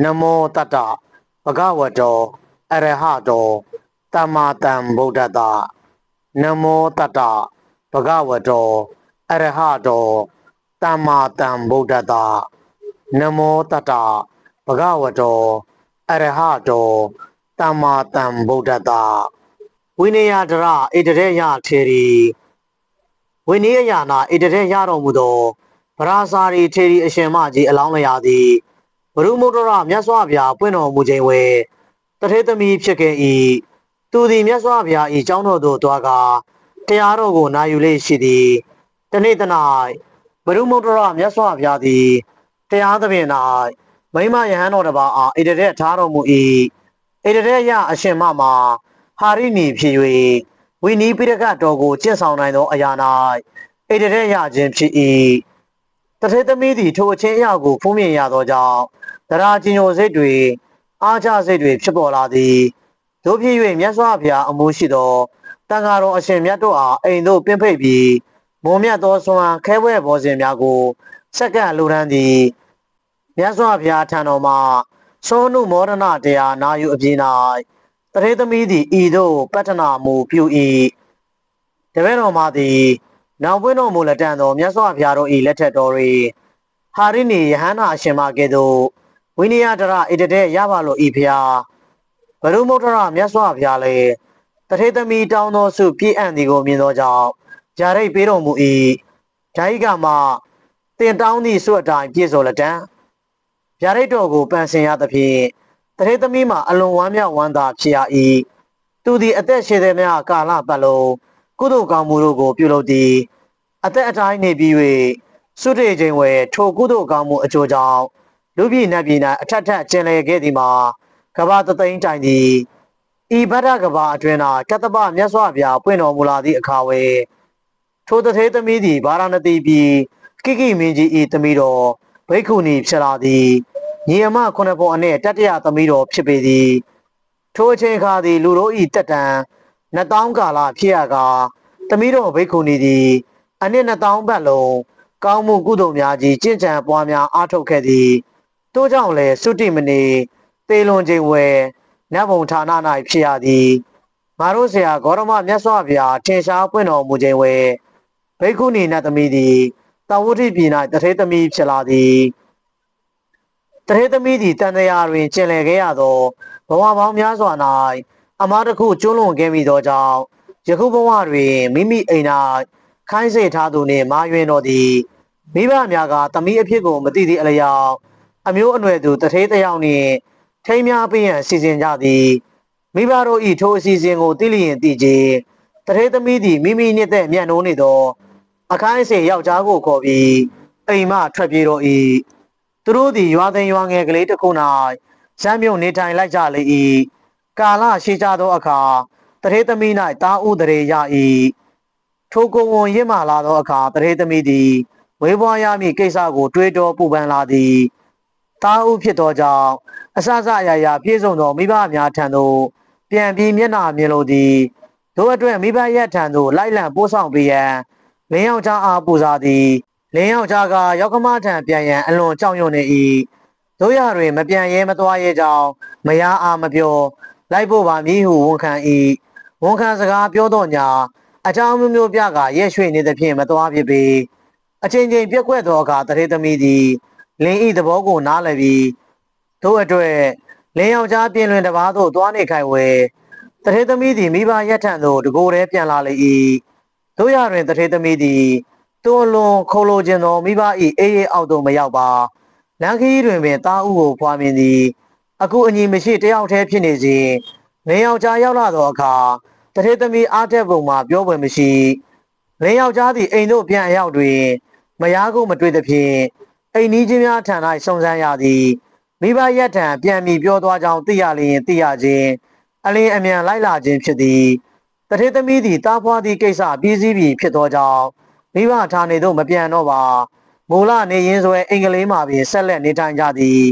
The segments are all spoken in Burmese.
နမောတတ္တဘဂဝတောအရဟတောသမ္မာတံဗုဒ္ဓတ္တနမောတတ္တဘဂဝတောအရဟတောသမ္မာတံဗုဒ္ဓတ္တနမောတတ္တဘဂဝတောအရဟတောသမ္မာတံဗုဒ္ဓတ္တဝိနည်းဒရဣတရေယထေရီဝိနည်းယနာဣတရေရတော်မူသောဗရာဇာရီထေရီအရှင်မကြီးအလောင်းလျာသည် ဘရုမုဒ္ဒရမြတ်စွာဘုရားပွင့်တော်မူခြင်းဝဲတထေသမီးဖြစ်ခဲ့၏သူသည်မြတ်စွာဘုရား၏ကျောင်းတော်သို့သွားကာတရားတော်ကိုနာယူလေ့ရှိသည်တနေ့တ၌ဘရုမုဒ္ဒရမြတ်စွာဘုရားသည်တရားသဖြင့်၌မိမယဟန်တော်တစ်ပါးအားဣတရေထားတော်မူ၏ဣတရေယအရှင်မမှာဟာရိနီဖြစ်၍ဝိနီးပိရကတော်ကိုကျင့်ဆောင်နိုင်သောအရာ၌ဣတရေယခြင်းဖြစ်၏တထေသမီးသည်ထိုအချင်းအရာကိုဖုံးမြင်ရသောကြောင့် တရာကျင်ညိုစိတ်တွေအားကျစိတ်တွေဖြစ်ပေါ်လာသည်တို့ဖြစ်၍မြတ်စွာဘုရားအမှုရှိသောတန်ဃာတော်အရှင်မြတ်တို့အားအိမ်သို့ပင့်ဖိတ်ပြီးမုံမြတ်သောဆွမ်းခဲဘွဲ့ဘောဇင်များကိုစက္ကန့်လူရန်သည်မြတ်စွာဘုရားထံတော်မှသောနုမောဒနာတရားနာယူအပြင်၌တရေသမီးသည်ဤသို့ပတ္ထနာမူပြု၏တပည့်တော်မှသည်နောက်ပွင့်တော်မူလက်တန်သောမြတ်စွာဘုရားတို့၏လက်ထက်တော်တွင်ဟာရိနီယဟန္တာအရှင်မကဲ့သို့ ဝိနည်းဒရဣတတဲ့ရပါလို့ဤဖျားဘရုမုဒ္ဒရမြတ်စွာဘုရားလည်းတထေသမီတောင်းသောစုပြည့်အံ့သည်ကိုမြင်သောကြောင့်ဂျာရိတ်ပေးတော်မူ၏ဓာဣကမှာတင်တောင်းသည့်စုအတိုင်းပြည့်စုံလက်တံဂျာရိတ်တော်ကိုပန်ဆင်ရသဖြင့်တထေသမီမှာအလွန်ဝမ်းမြောက်ဝမ်းသာဖြစ်ရ၏သူသည်အသက်ရှိသည်များကာလပတ်လုံးကုသိုလ်ကောင်းမှုတို့ကိုပြုလုပ်သည်အသက်အတိုင်းနေပြီး၍စွတ်တေခြင်းဝယ်ထိုကုသိုလ်ကောင်းမှုအကျိုးကြောင့် လူပြည်နတ်ပြည်၌အထက်ထက်ကျင်လည်ခဲ့သည်မှာကဘာတသိန်းတိုင်သည်ဤဗဒ္ဒကဘာအတွင်၌ကတ္တပမြတ်စွာဘုရားပွင့်တော်မူလာသည့်အခါဝယ်ထိုတထေသမီးသည်ဗာရာဏသီပြည်ကိကိမင်းကြီး၏သမီးတော်ဘိက္ခုနီဖြစ်လာသည်ညီအမခုနှစ်ပေါ်အနည်းတတ္တရသမီးတော်ဖြစ်ပေသည်ထိုအချိန်အခါသည်လူတို့၏တက်တန်နှစ်တောင်းကာလဖြစ်ရကာသမီးတော်ဘိက္ခုနီသည်အနှစ်နှစ်တောင်းပတ်လုံးကောင်းမှုကုသိုလ်များကြီးကျင့်ကြံပွားများအားထုတ်ခဲ့သည် တို့ကြောင့်လည်းသုတိမနေသေလွန်ခြင်းဝယ်နတ်ဘုံဌာန၌ဖြစ်ရသည်ငါတို့ဆရာဂေါရမမြတ်စွာဘုရားထင်ရှားပွင့်တော်မူခြင်းဝယ်ဘိက္ခုနီနတ်သမီးသည်တဝုဒ္ဓိပြည်၌တထေသမီးဖြစ်လာသည်တထေသမီးသည်တန်တရာတွင်ကျင်လည်ခဲ့ရသောဘဝပေါင်းများစွာ၌အမားတစ်ခုကျွလွန်ခဲ့မိသောကြောင့်ယခုဘဝတွင်မိမိအိမ်၌ခိုင်းစေထားသူနှင့်မာယွင်တော်သည်မိဘများကသမီးအဖြစ်ကိုမသိသည့်အလျောက် အမျိုးအနွယ်သူတထေးတယောက်နှင့်ထိမ်းများပေးရန်စီစဉ်ကြသည်မိဘတို့၏ထိုအစီအစဉ်ကိုသိလျင်သိခြင်းတထေးသမီးသည်မိမိနှစ်သက်မြတ်နိုးနေသော အခိုင်းအစေယောက်ျားကိုခေါ်ပြီးအိမ်မှထွက်ပြေးတော့၏သူတို့သည်ရွာသိမ်းရွာငယ်ကလေးတစ်ခု၌ဇမ်းမြုံနေထိုင်လိုက်ကြလေ၏ကာလရှိကြသောအခါတထေးသမီး၌တာဥတရေရ၏ထိုကုံဝန်ရင့်မာလာသောအခါတရေသမီးသည်ဝေးပွားရမည့်ကိစ္စကို တွေးတောပူပန်လာသည် တာဥဖြစ်သောကြောင့်အစစအရာရာပြည့်စုံသောမိဘများထံသို့ပြန်ပြီးမျက်နှာမြင်လိုသည်တို့အတွက်မိဘရဲ့ထံသို့လိုက်လံပို့ဆောင်ပေးရန်လင်းယောက်ျားအားပူဇာသည်လင်းယောက်ျားကယောက်ကမထံပြန်ရန်အလွန်ကြောက်ရွံ့နေ၏တို့ရတွင်မပြန်ရဲမသွားရဲကြောင်းမယားအားမပြောလိုက်ဖို့ပါမည်ဟုဝန်ခံ၏ဝန်ခံစကားပြောတော့ညာအကြောင်းမျိုးမျိုးပြကရဲရွှေ့နေသဖြင့်မသွားဖြစ်ပေအချိန်ချင်းပြက်ကွက်သောအခါတရေသမီးသည် လင်းဤသဘောကိုနားလည်ပြီးတို့အတွက်လင်းယောက်ျားပြင်လွင်တစ်ပါးသို့သွားနေခိုင်ဝဲတရေသမီးသည်မိဘရက်ထံသို့တကိုယ်တည်းပြန်လာလေ၏တို့ရတွင်တရေသမီးသည်တွန်လွန်ခိုလိုခြင်းသောမိဘ၏အေးအေးအောက်သို့မရောက်ပါလန်ခီးတွင်ပင်တားဥကိုဖွာမြင်သည်အခုအညီမရှိတယောက်တည်းဖြစ်နေစဉ်လင်းယောက်ျားရောက်လာသောအခါတထေသမီးအားတက်ပုံမှာပြောပွင့်မရှိလင်းယောက်ျားသည်အိမ်သို့ပြန်အရောက်တွင်မယားကိုမတွေ့သဖြင့် အိမ်နီးချင်းများထံ၌စုံစမ်းရသည်မိဘရက်ထံပြန်ပြီးပြောသွားကြောင်းသိရလျင်သိရခြင်းအလင်းအမြန်လိုက်လာခြင်းဖြစ်သည်တထေသမီးသည်တားဖွားသည့်ကိစ္စပြီးစည်းပြီးဖြစ်သောကြောင့်မိဘဌာနေသို့မပြန်တော့ပါမူလနေရင်းဆွဲအင်္ဂလိပ်မှာပင်ဆက်လက်နေထိုင်ကြသည်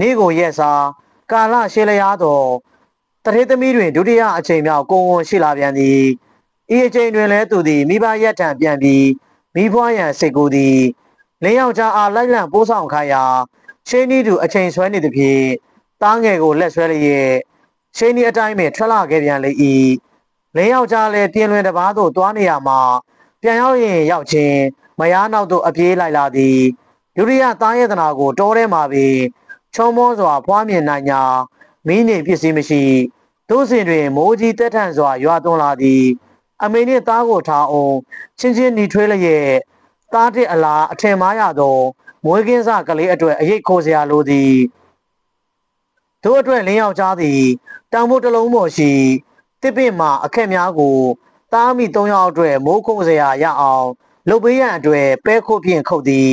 နေ့ကိုရက်စားကာလရှေလျားသောတထေသမီးတွင်ဒုတိယအချိန်မြောက်ကိုဝန်ရှိလာပြန်သည်ဤအချိန်တွင်လည်းသူသည်မိဘရက်ထံပြန်ပြီးမိဖွားရန်စိတ်ကူးသည် လင်းယောက်ျားအားလိုက်လံပိုးဆောင်ခိုင်းရာရှင်းဤသူအချိန်ဆွဲနေသည်ဖြင့်တားငယ်ကိုလက်ဆွဲလျက်ရှင်းဤအတိုင်းပင်ထွက်လာခဲ့ပြန်လေ၏လင်းယောက်ျားလည်းပြင်လွင်တစ်ပါးသို့တွားနေရမှာပြန်ရောက်ရင်ရောက်ချင်းမယားနောက်သို့အပြေးလိုက်လာသည်ဒုတိယသားယေတနာကိုတောထဲမှာပင်ချုံမောစွာဖွားမြင်နိုင်ညာမင်းနေပစ္စည်းမရှိသို့စဉ်တွင်မိုးကြီးတက်ထန်စွာရွာသွန်းလာသည် အမေနှင့်သားကိုထားအောင်ချင်းချင်းညီထွေးလျက် သားတဲ့အလားအထင်မှားရသောမွေးကင်းစကလေးအတွေ့အရေးခိုးစရာလိုသည်တို့အတွက်လင်းယောက်ျားသည်တံမိုးတစ်လုံးပေါ်ရှိတစ်ပင့်မှအခက်များကိုသားမိ၃ယောက်အတွက်မိုးခုံစရာရအောင်လုပ်ပေးရန်အတွက်ပဲခုတ်ဖြင့်ခုတ်သည်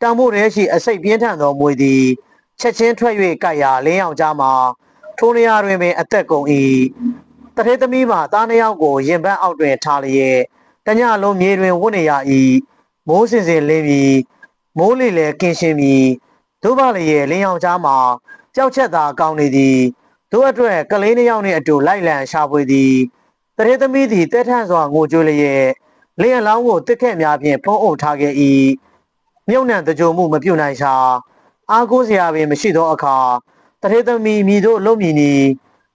တံမိုးရဲရှိအစိတ်ပြင်းထန်သောမွေသည်ချက်ချင်းထွက်၍ကြိုက်ရာလင်းယောက်ျားမှာထိုနေရာတွင်ပင်အသက်ကုန်၏တထေးသမီးမှာသားနှစ်ယောက်ကိုရင်ပန်းအောက်တွင်ထားလျက်တညလုံးမြေတွင်ဝတ်နေရ၏ မိုးစင်စင်လင်းပြီးမိုးလေလေကင်းရှင်းပြီးတို့ပါလေရဲ့လင်းယောက်ျားမှာကြောက်ချက်သာကောင်းနေသည်တို့အတွက်ကလေးနှစ်ယောက်နှင့်အတူလိုက်လံရှာဖွေသည်တထေးသမီးသည်တဲထန့်စွာငိုကြွေးလျက်လင်းအလောင်းကိုတစ်ခက်များဖြင့်ဖုံးအုပ်ထားခဲ့၏မြုပ်နှံတကြုံမှုမပြုတ်နိုင်ရှာအားကိုးစရာပင်မရှိသောအခါတထေးသမီးမိတို့လုံမြည်နီ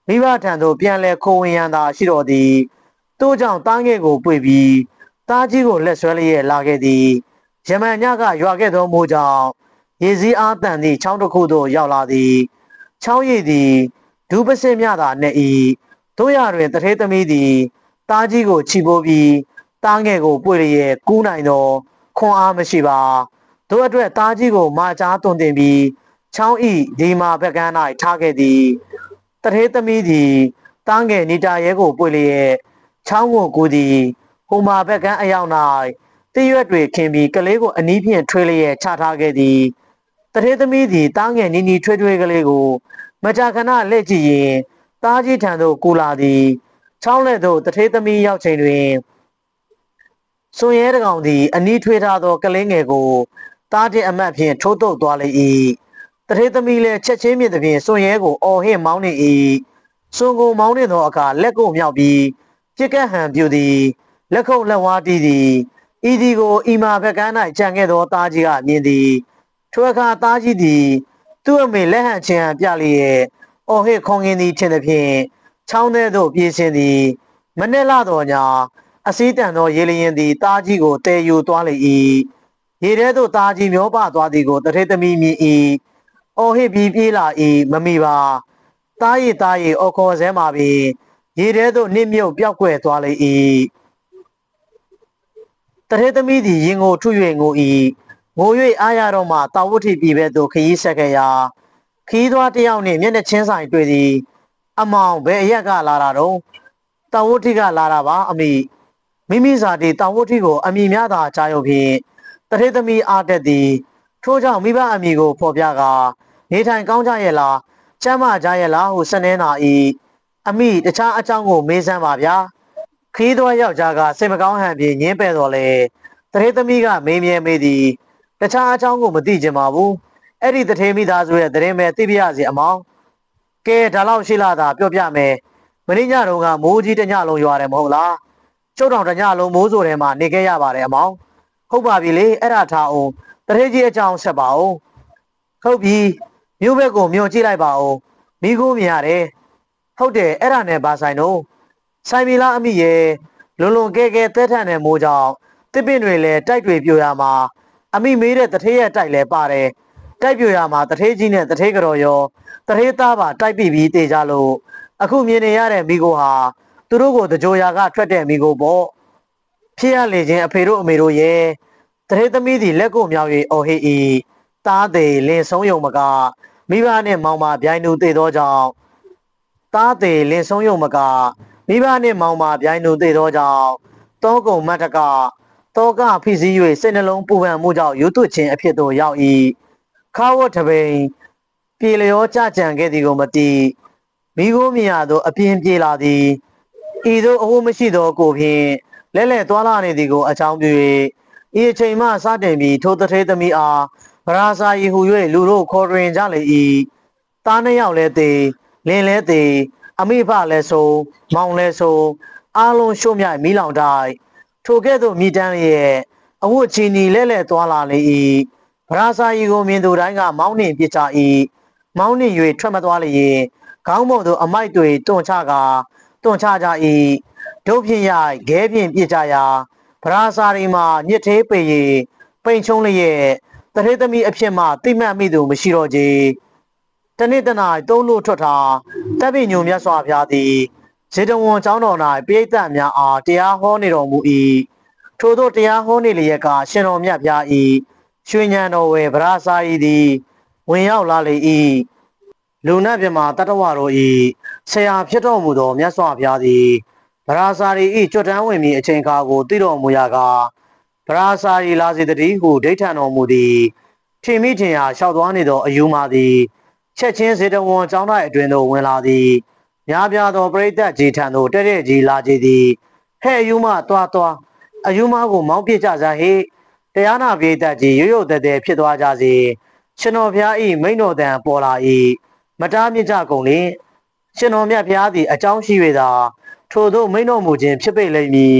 မိဘထံသို့ပြန်လဲခိုးဝင်ရန်သာရှိတော်သည်တို့ကြောင့်တားငယ်ကိုပွေပြီး တားကြီးကိုလက်ဆွဲလျက်လာခဲ့သည်ယမန်ညကရွာခဲ့သောမိုးကြောင့်ရေစည်းအားတန်သည့်ချောင်းတစ်ခုသို့ရောက်လာသည်ချောင်းရည်သည်ဒူးပစစ်မြသာနေ၏တို့ရတွင်တထေးသမီးသည်တားကြီးကိုချီပိုးပြီးတားငယ်ကိုပွေလျက်ကူးနိုင်သောခွန်အားမရှိပါတို့အတွက်တားကြီးကိုမာချားတွင်တင်ပြီးချောင်းဤဒီမာဘက်ကန်း၌ထားခဲ့သည်တထေးသမီးသည်တားငယ်နီတာရဲကိုပွေလျက်ချောင်းကိုကူသည် ဟိုမာဘက်ကန်းအရောက်၌တရွက်တွေခင်းပြီးကလေးကိုအနီးဖြင့်ထွေးလျက်ချထားခဲ့သည်တထေးသမီးသည်တားငယ်နီနီထွေးထွေးကလေးကို မကြာခဏလက်ကြည့်ရင်တားကြီးထံသို့ကူလာသည်ချောင်းလက်သို့တထေးသမီးရောက်ချိန်တွင်စွန်ရဲတကောင်သည်အနီးထွေးထားသောကလေးငယ်ကိုတားတဲ့အမတ်ဖြင့်ထိုးတုပ်သွားလေ၏တထေးသမီးလည်းချက်ချင်းမြင့်သဖြင့်စွန်ရဲကိုအော်ဟစ်မောင်းနေ၏စွန်ကိုမောင်းနေသောအခါလက်ကိုမြောက်ပြီးပြက်ကဟန်ပြူသည် လက်ခုပ်လက်ဝါးတီးသည်ဤဒီကိုအီမာဘက်ကန်း၌ကြံခဲ့သောတားကြီးကမြင်သည်ထိုအခါတားကြီးသည် သူ့အမေလက်ဟန်ချင်းဟန်ပြလျက်အော်ဟစ်ခုံငင်းသည်ထင်သဖြင့်ချောင်းထဲသို့ပြေးရှင်သည်မနေ့လာတော်ညာအစည်းတန်သောရေလျင်သည်တားကြီးကိုတဲယူသွားလေ၏ရေထဲသို့တားကြီးမျောပသွားသည်ကိုတထေးသမီးမြင်၏အော်ဟစ်ပြီးပြေးလာ၏မမိပါတားရီတားရီအော်ခေါ်ဆဲမှာပင်ရေထဲသို့နစ်မြုပ်ပျောက်ကွယ်သွားလေ၏ တထေးသမီးသည်ရင်ကိုထု၍ငို၏ငို၍အားရတော့မှတာဝတိပြည်ဘက်သို့ခရီးဆက်ခဲ့ရာခီးသွားတစ်ယောက်နှင့်မျက်နှာချင်းဆိုင်တွေ့သည် အမောင်ဘယ်အရက်ကလာတာတော့တာဝတိကလာတာပါအမိမိမိစာတီတာဝတိကိုအမိများသာကြားရုံဖြင့်တထေးသမီးအားတက်သည်ထို့ကြောင့်မိဘအမိကိုဖော်ပြကာနေထိုင်ကောင်းကြရဲ့လားချမ်းသာကြရဲ့လားဟုစနေနာ၏အမိတခြားအကြောင်းကိုမေးစမ်းပါဗျာ ခီးသွားယောက်ျားကစိတ်မကောင်းဟန်ဖြင့်ညင်းပဲ့တော်လေတထေးသမီးကမေးမြဲမေးသည်တခြားအကြောင်းကိုမသိချင်ပါဘူးအဲ့ဒီတထေးမိသားစုရဲ့တရင်ပဲသိပြရစီအမောင်ကဲဒါလောက်ရှိလာတာပြောပြမယ်မင်းညတော့ကမိုးကြီးတညလုံးရွာတယ်မဟုတ်လားကျုပ်တော်တညလုံးမိုးဆိုထဲမှာနေခဲ့ရပါတယ်အမောင်ဟုတ်ပါပြီလေအဲ့ဒါထားအောင်တထေးကြီးအကြောင်းဆက်ပါဦးဟုတ်ပြီမြို့ဘက်ကိုမြို့ကြည့်လိုက်ပါဦးမိခိုးမြင်ရတယ်ဟုတ်တယ်အဲ့ဒါနဲ့ဘာဆိုင်တော့ ဆိုင်မီလာအမိရဲ့လွန်လွန်ကဲကဲတဲထန်တဲ့မိုးကြောင့်တစ်ပင်တွေလည်းတိုက်တွေပြိုရမှာအမိမေးတဲ့တထေးရဲ့တိုက်လည်းပါတယ်တိုက်ပြိုရမှာတထေးကြီးနဲ့တထေးကြော်ရောတထေးသားပါတိုက်ပြီးပြီးတေကြလို့အခုမြင်နေရတဲ့မိကိုဟာသူတို့ကိုတကြိုရာကထွက်တဲ့မိကိုပေါ့ဖြစ်ရလေခြင်းအဖေတို့အမေတို့ရဲ့တထေးသမီးသည်လက်ကိုမြောက်၍အော်ဟစ်၏တားသေးလင်ဆုံးယုံမကမိဘနှင့်မောင်မဗျိုင်းသူတေသောကြောင့်တားသေးလင်ဆုံးယုံမက မိဘနှင့်မောင်မဗျိုင်းသူတေသောကြောင့်တောကုံမတ်တကတောကဖိစီး၍စိတ်နှလုံးပူပန်မှုကြောင့်ရုတ်သွချင်းအဖြစ်သို့ရောက်၏ခါဝတ်တပိန်ပြေလျောကြကြံခဲ့သည်ကိုမသိမိကိုမြင်ရသောအပြင်းပြေလာသည်ဤသို့အဝတ်မရှိသောကိုဖြင့်လဲလဲသွားလာနေသည်ကိုအကြောင်းပြု၍ဤအချိန်မှစတင်ပြီးထိုတထေးသမီးအားဗရာဇာယီဟု၍လူတို့ခေါ်တွင်ကြလေ၏သားနှစ်ယောက်လည်းသေးလင်းလည်းသေး အမိဖလည်းဆိုမောင်လည်းဆိုအားလုံးရှုံ့မြိုက်မိလောင်တိုင်းထိုကဲ့သို့မိတန်းရဲ့အဝတ်ချီနီလဲလဲသွားလာလေ၏ဗရာစာရီကိုမြင်သူတိုင်းကမောင်းနှင်ပစ်ကြ၏မောင်းနှင်၍ထွက်မသွားလျင်ခေါင်းပုံသို့အမိုက်တွေတွန့်ချကာတွန့်ချကြ၏ဒုတ်ဖြင့်ရိုက်ခဲဖြင့်ပစ်ကြရာဗရာစာရီမှာညစ်သေးပေ၏ပိန်ချုံးလျက်တထေသမီးအဖြစ်မှတိမှတ်မိသူမရှိတော့ကြ တနေ့တနာသုံးလို့ထွက်တာတပ်ပိညုံမြတ်စွာဘုရားသည်ဇေတဝန်ကျောင်းတော်၌ပိဋကတ်များအားတရားဟောနေတော်မူ၏ထို့သောတရားဟောနေလျက်ကရှင်တော်မြတ်ဘုရား၏ရွှေညံတော်ဝယ်ဗရာစာရီသည်ဝင်ရောက်လာလေ၏လူနတ်မြမာတတ္တဝတို့၏ဆရာဖြစ်တော်မူသောမြတ်စွာဘုရားသည်ဗရာစာရီ၏ကြွတန်းဝင်မီအချိန်ကားကိုသိတော်မူရာကဗရာစာရီလာစေတည်းဟုဒိဋ္ဌံတော်မူသည်ထင်မိထင်ရာလျှောက်သွားနေသောအယူမာသည် ချက်ချင်းစေတဝန်ကျောင်း၌အတွင်သို့ဝင်လာသည်များပြားသောပရိသတ်ကြီးထံသို့တဲ့တဲ့ကြီးလာကြသည်ဟဲ့အယူမသွားသွားအယူမကိုမောင်းပြကြစားဟိတရားနာပိသတ်ကြီးရွရွတဲတဲဖြစ်သွားကြစေရှင်တော်ဘုရား၏မိန့်တော်တန်ပေါ်လာ၏မတားမြင့်ကြကုန်လင်ရှင်တော်မြတ်ဘုရားသည်အကြောင်းရှိ၍သာထို့သောမိန့်တော်မူခြင်းဖြစ်ပေလိမ့်မည်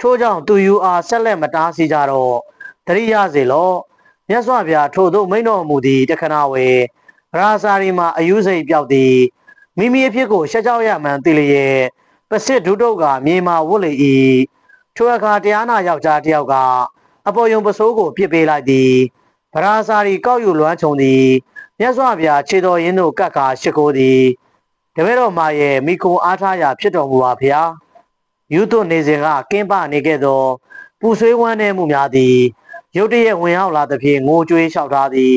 ထို့ကြောင့်သူယူအားဆက်လက်မတားဆီကြတော့တရိရစေလောမြတ်စွာဘုရားထို့သောမိန့်တော်မူသည့်တခဏဝေ ရာစာရီမှာအယူစိတ်ပြောက်သည်မိမိအဖြစ်ကိုရှက်ကြောက်ရမှန်သိလျက်ပစစ်ဒုတုတ်ကမြေမာဝတ်လေ၏ထိုအခါတရားနာယောက်ျားတစ်ယောက်ကအပေါ်ယုံပစိုးကိုပြစ်ပေးလိုက်သည်ဗရာစာရီကောက်ယူလွမ်းချုံသည်မြတ်စွာဘုရားခြေတော်ရင်းတို့ကတ်ကာရှိခိုးသည်တပည့်တော်မာရဲ့မိကုံအားထားရာဖြစ်တော်မူပါဗျာယူသွနေစဉ်ကကင်းပနေခဲ့သောပူဆွေးဝမ်းနေမှုများသည်ရုတ်တရက်ဝင်ရောက်လာသဖြင့်ငိုကြွေးလျှောက်ထားသည်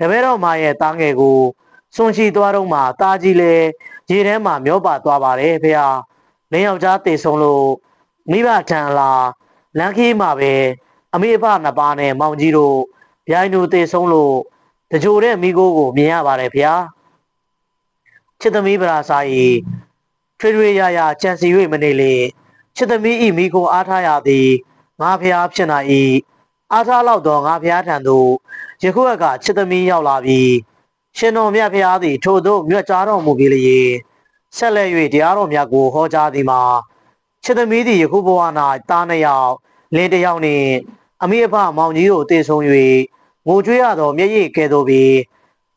တပည့်တော်မာရဲ့တားငယ်ကိုစွန်ရှိသွားတော့မှတားကြီးလဲရေထဲမှာမျောပါသွားပါတယ်ဖေဟာလင်းယောက်ျားတေဆုံးလို့မိဘထံလာလမ်းခီးမှာပဲအမေအဖနှစ်ပါးနဲ့မောင်ကြီးတို့ဗျိုင်းတို့တေဆုံးလို့တကြိုတဲ့မိကိုကိုမြင်ရပါတယ်ဗျာချစ်သမီးပရာစာရီထွေထွေရရကြံစီ၍မနေလေချစ်သမီးဤမိကိုအားထားရသည်ငါဖျားဖြစ်နိုင်၏ အားထားလောက်တော့ငါဖျားထံသို့ယခုကချစ်သမီးရောက်လာပြီရှင်တော်မြတ်ဖျားသည်ထို့သို့မြတ်ကြားတော်မူပြီလေဆက်လက်၍တရားတော်မြတ်ကိုဟောကြားသည်မှာချစ်သမီးသည်ယခုဘဝ၌တားနှစ်ယောက်လင်းတစ်ယောက်နှင့်အမိအဖမောင်ကြီးတို့တည်ဆုံ၍ငိုကြွေးရသောမျက်ရည်ကဲ့သို့ပင်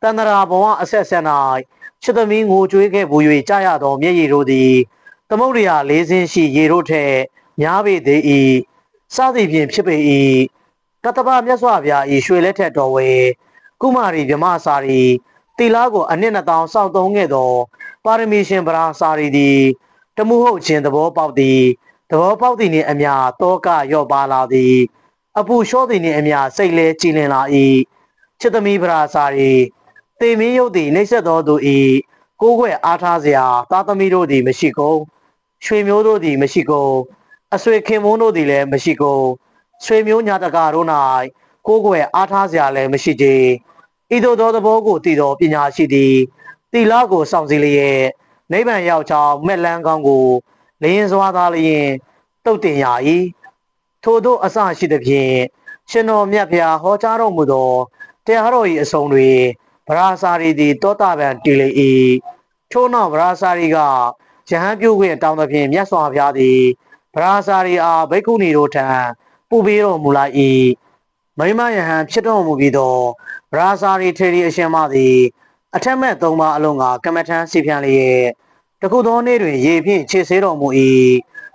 တန္တရာဘဝအဆက်ဆက်၌ချစ်သမီးငိုကြွေးခဲ့ပူ၍ကြားရသောမျက်ရည်တို့သည်သမုဒ္ဒရာလေးစင်းရှိရေတို့ထက်များပေသေး၏စသည်ဖြင့်ဖြစ်ပေ၏ ကတ္တဗမြတ်စွာဘုရား၏ရွှေလက်ထက်တော်ဝဲကုမာရီမြမစာရီတီလာကိုအနှစ်နှစ်တောင်စောင့်သုံးခဲ့သောပါရမီရှင်ဗရာစာရီသည်တမှုဟုတ်ခြင်းသဘောပေါက်သည်သဘောပေါက်သည်နှင့်အမျှတောကရော့ပါလာသည်အပူလျှောသည်နှင့်အမျှစိတ်လဲကြည်လင်လာ၏ချစ်သမီးဗရာစာရီတေမင်းရုပ်သည်နှိမ့်ဆက်သောသူ၏ကိုးကွယ်အားထားစရာသားသမီးတို့သည်မရှိကုန်ရွှေမျိုးတို့သည်မရှိကုန်အဆွေခင်မုန်းတို့သည်လည်းမရှိကုန် ဆွေမျိုးညာတကာတို့၌ကိုးကွယ်အားထားစရာလည်းမရှိကြဤသို့သောသဘောကိုတည်သောပညာရှိသည်တီလာကိုစောင့်စည်းလျက်နိဗ္ဗာန်ရောက်ချောင်းမက်လန်းကောင်းကိုလင်းစွာသားလျင်တုတ်တင်ရ၏ထို့သောအစရှိသဖြင့်ရှင်တော်မြတ်ဖျားဟောကြားတော်မူသောတရားတော်၏အဆုံးတွင်ဗရာစာရီသည်တောတာပံတည်လေ၏ထို့နောက်ဗရာစာရီကယဟန်ပြုခွင့်တောင်းသဖြင့်မြတ်စွာဘုရားသည်ဗရာစာရီအားဘိက္ခုနီတို့ထံ ပူပေးတော်မူလိုက်၏မိမယဟန်ဖြစ်တော်မူပြီးသောဗရာစာရီထေရီအရှင်မသည်အထက်မဲ့သုံးပါအလုံးကကမ္မထမ်းစီဖြန့်လျက်တခုသောနေ့တွင်ရေဖြင့်ခြေဆေးတော်မူ၏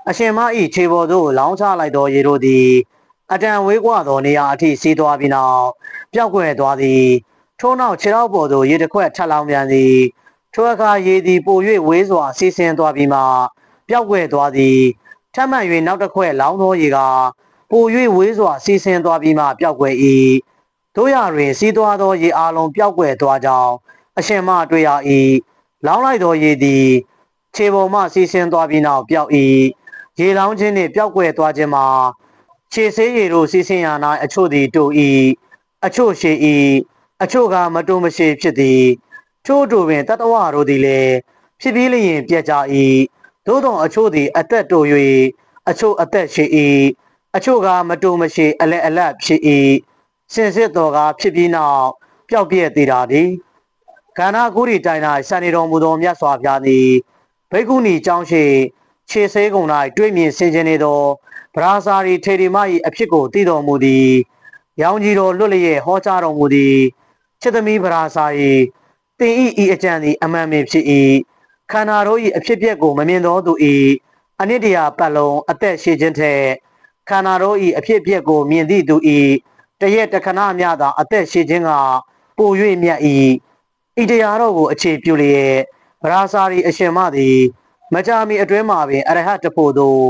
အရှင်မ၏ခြေပေါ်သို့လောင်းချလိုက်သောရေတို့သည်အတန်ဝေးကွာသောနေရာအထိစီးသွားပြီးနောက်ပျောက်ကွယ်သွားသည်ထို့နောက်ခြေထောက်ပေါ်သို့ရေတစ်ခွက်ထပ်လောင်းပြန်သည်ထိုအခါရေသည်ပို၍ဝေးစွာစီးဆင်းသွားပြီးမှပျောက်ကွယ်သွားသည်ထပ်မံ၍နောက်တစ်ခွက်လောင်းသောရေက ပို၍ဝေးစွာစီးဆင်းသွားပြီးမှပျောက်ကွယ်၏တို့ရတွင်စီးသွားသောရေအလုံးပျောက်ကွယ်သွားကြောင်းအရှင်မတွေ့ရ၏လောင်းလိုက်သောရေသည်ခြေပေါ်မှစီးဆင်းသွားပြီးနောက်ပျောက်၏ရေလောင်းခြင်းနှင့်ပျောက်ကွယ်သွားခြင်းမှာခြေဆေးရည်တို့စီးဆင်းရာ၌အချို့သည်တူ၏အချို့ရှိ၏အချို့ကမတူမရှိဖြစ်သည်ချို့တို့ပင်တတဝတို့သည်လည်းဖြစ်ပြီးလျင်ပြက်ကြ၏သို့သောအချို့သည်အသက်တို၍အချို့အသက်ရှိ၏ အချို့ကမတူမရှိအလက်အလတ်ဖြစ်၏စင်စစ်တော်ကဖြစ်ပြီးနောက်ပျောက်ပြက်သေးတာသည်ကန္နာကုရီတိုင်၌စံနေတော်မူသောမြတ်စွာဘုရားသည်ဘိက္ခုနီကျောင်းရှိခြေဆေးကုံ၌တွေ့မြင်ဆင်ခြင်နေသောဗရာဇာရီထေရီမ၏အဖြစ်ကိုသိတော်မူသည်ရောင်ကြီးတော်လွတ်လျက်ဟောကြားတော်မူသည်ချစ်သမီးဗရာစာ၏တင်ဤဤအကြံသည်အမှန်ပင်ဖြစ်၏ခန္ဓာတို့၏အဖြစ်အပျက်ကိုမမြင်သောသူ၏အနိတ္တရာပတ်လုံးအသက်ရှိခြင်းထက် ခန္ဓာတို့၏အဖြစ်အပျက်ကိုမြင်သည့်သူ၏တရက်တခဏမျှသာအသက်ရှိခြင်းကပို၍မြတ်၏ဤတရားတော်ကိုအခြေပြုလျက်ဗရာစာရီအရှင်မသည် မကြာမီအတွင်းမှာပင်အရဟတ်တဖို့သို့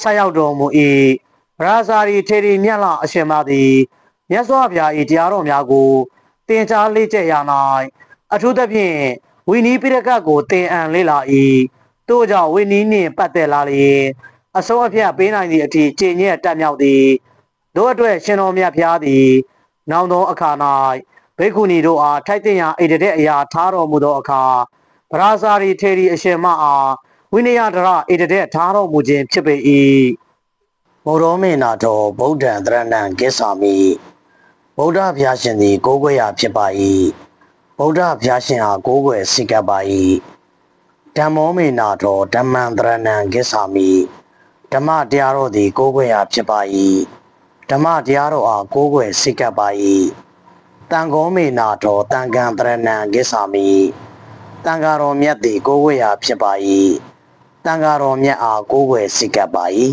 ဆက်ရောက်တော်မူ၏ဗရာစာရီထေရီမြတ်လာအရှင်မသည်မြတ်စွာဘုရား၏တရားတော်များကိုတင်ကြားလေ့ကျက်ရ၌အထူးသဖြင့်ဝိနည်းပိရကတ်ကိုတင်အံလေ့လာ၏တို့ကြောင့်ဝိနည်းနှင့်ပတ်သက်လာလျင် အဆုံးအဖြတ်ပေးနိုင်သည့်အထိကျင့်ညက်တက်မြောက်သည်တို့အတွက်ရှင်တော်မြတ်ဘုရားသည်နောင်သောအခါ၌ဘိက္ခုနီတို့အားထိုက်တင်ရာဣတတဲ့အရာထားတော်မူသောအခါဗရာဇာရီထေရီအရှင်မအားဝိနည်းဒရဣတတဲ့ထားတော်မူခြင်းဖြစ်ပေ၏မောရောမေနာတော်ဗုဒ္ဓံတရဏံကိစ္ဆာမိဗုဒ္ဓဘုရားရှင်သည်ကိုးကွယ်ရာဖြစ်ပါ၏ဗုဒ္ဓဘုရားရှင်အားကိုးကွယ်စိတ်ကပ်ပါ၏ဓမ္မောမေနာတော်ဓမ္မံတရဏံကိစ္ဆာမိ ဓမ္မတရားတော်သည်ကိုးကွယ်ရာဖြစ်ပါ၏ဓမ္မတရားတော်အားကိုးကွယ်စိတ်ကပ်ပါ၏တန်ခောမေနာတော်တန်ခံတရဏံကိစ္ဆာမိတန်ဃာတော်မြတ်သည်ကိုးကွယ်ရာဖြစ်ပါ၏တန်ဃာတော်မြတ်အားကိုးကွယ်စိတ်ကပ်ပါ၏